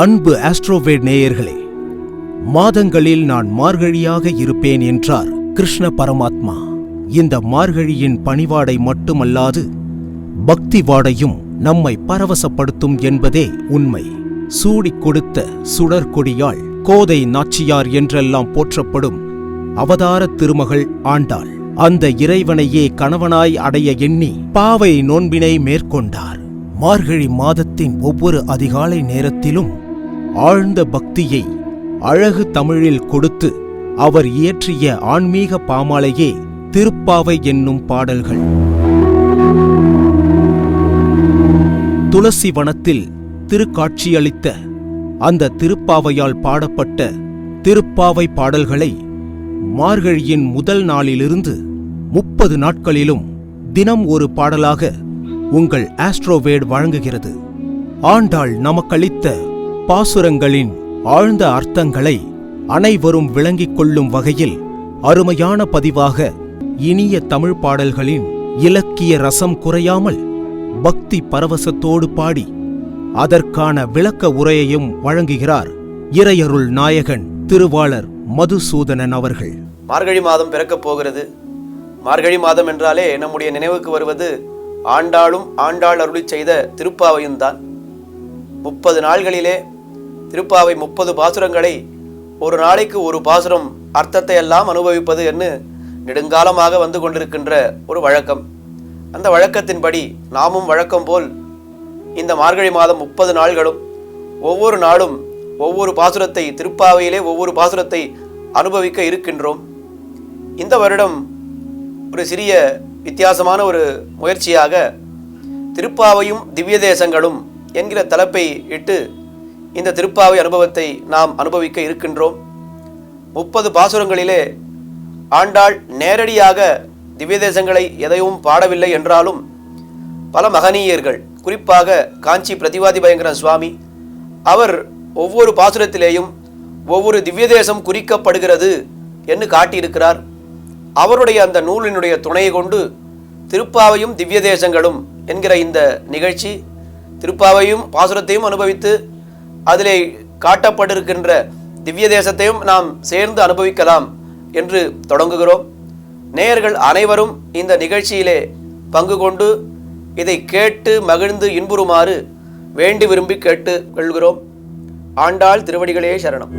அன்பு ஆஸ்ட்ரோவேட் நேயர்களே மாதங்களில் நான் மார்கழியாக இருப்பேன் என்றார் கிருஷ்ண பரமாத்மா. இந்த மார்கழியின் பணிவாடை மட்டுமல்லாது பக்தி வாடையும் நம்மை பரவசப்படுத்தும் என்பதே உண்மை. சூடிக் கொடுத்த சுடற்கொடியாள் கோதை நாச்சியார் என்றெல்லாம் போற்றப்படும் அவதார திருமகள் ஆண்டாள். அந்த இறைவனையே கணவனாய் அடைய எண்ணி பாவை நோன்பினை மேற்கொண்டார். மார்கழி மாதத்தின் ஒவ்வொரு அதிகாலை நேரத்திலும் ஆழ்ந்த பக்தியை அழகு தமிழில் கொடுத்து அவர் இயற்றிய ஆன்மீக பாமாலையே திருப்பாவை என்னும் பாடல்கள். துளசி வனத்தில் திருக்காட்சியளித்த அந்த திருப்பாவையால் பாடப்பட்ட திருப்பாவை பாடல்களை மார்கழியின் முதல் நாளிலிருந்து முப்பது நாட்களிலும் தினம் ஒரு பாடலாக உங்கள் ஆஸ்ட்ரோவேட் வழங்குகிறது. ஆண்டாள் நமக்களித்த பாசுரங்களின் ஆழ்ந்த அர்த்தங்களை அனைவரும் விளங்கிக் கொள்ளும் வகையில் அருமையான பதிவாக இனிய தமிழ் பாடல்களின் இலக்கிய ரசம் குறையாமல் பக்தி பரவசத்தோடு பாடி அதற்கான விளக்க உரையையும் வழங்குகிறார் இறையருள் நாயகன் திருவாளர் மதுசூதனன் அவர்கள். மார்கழி மாதம் பிறக்கப் போகிறது. மார்கழி மாதம் என்றாலே நம்முடைய நினைவுக்கு வருவது ஆண்டாளும் ஆண்டாள் அருளி செய்த திருப்பாவையும் தான் முப்பது நாள்களிலே திருப்பாவை முப்பது பாசுரங்களை ஒரு நாளைக்கு ஒரு பாசுரம் அர்த்தத்தை எல்லாம் அனுபவிப்பது என்று நெடுங்காலமாக வந்து கொண்டிருக்கின்ற ஒரு வழக்கம். அந்த வழக்கத்தின்படி நாமும் வழக்கம் போல் இந்த மார்கழி மாதம் முப்பது நாள்களும் ஒவ்வொரு நாளும் ஒவ்வொரு பாசுரத்தை திருப்பாவையிலே ஒவ்வொரு பாசுரத்தை அனுபவிக்க இருக்கின்றோம். இந்த வருடம் ஒரு சிறிய வித்தியாசமான ஒரு முயற்சியாக திருப்பாவையும் திவ்ய தேசங்களும் என்கிற தலைப்பை இட்டு இந்த திருப்பாவை அனுபவத்தை நாம் அனுபவிக்க இருக்கின்றோம். முப்பது பாசுரங்களிலே ஆண்டாள் நேரடியாக திவ்யதேசங்களை எதையும் பாடவில்லை என்றாலும் பல மகனீயர்கள் குறிப்பாக காஞ்சி பிரதிவாதி பயங்கரன் சுவாமி அவர் ஒவ்வொரு பாசுரத்திலேயும் ஒவ்வொரு திவ்யதேசம் குறிக்கப்படுகிறது என்று காட்டியிருக்கிறார். அவருடைய அந்த நூலினுடைய துணையை கொண்டு திருப்பாவையும் திவ்யதேசங்களும் என்கிற இந்த நிகழ்ச்சி திருப்பாவையும் பாசுரத்தையும் அனுபவித்து அதிலே காட்டப்பட்டிருக்கின்ற திவ்ய தேசத்தையும் நாம் சேர்ந்து அனுபவிக்கலாம் என்று தொடங்குகிறோம். நேயர்கள் அனைவரும் இந்த நிகழ்ச்சியிலே பங்கு கொண்டு இதை கேட்டு மகிழ்ந்து இன்புறுமாறு வேண்டி விரும்பி கேட்டு கொள்கிறோம். ஆண்டாள் திருவடிகளே சரணம்.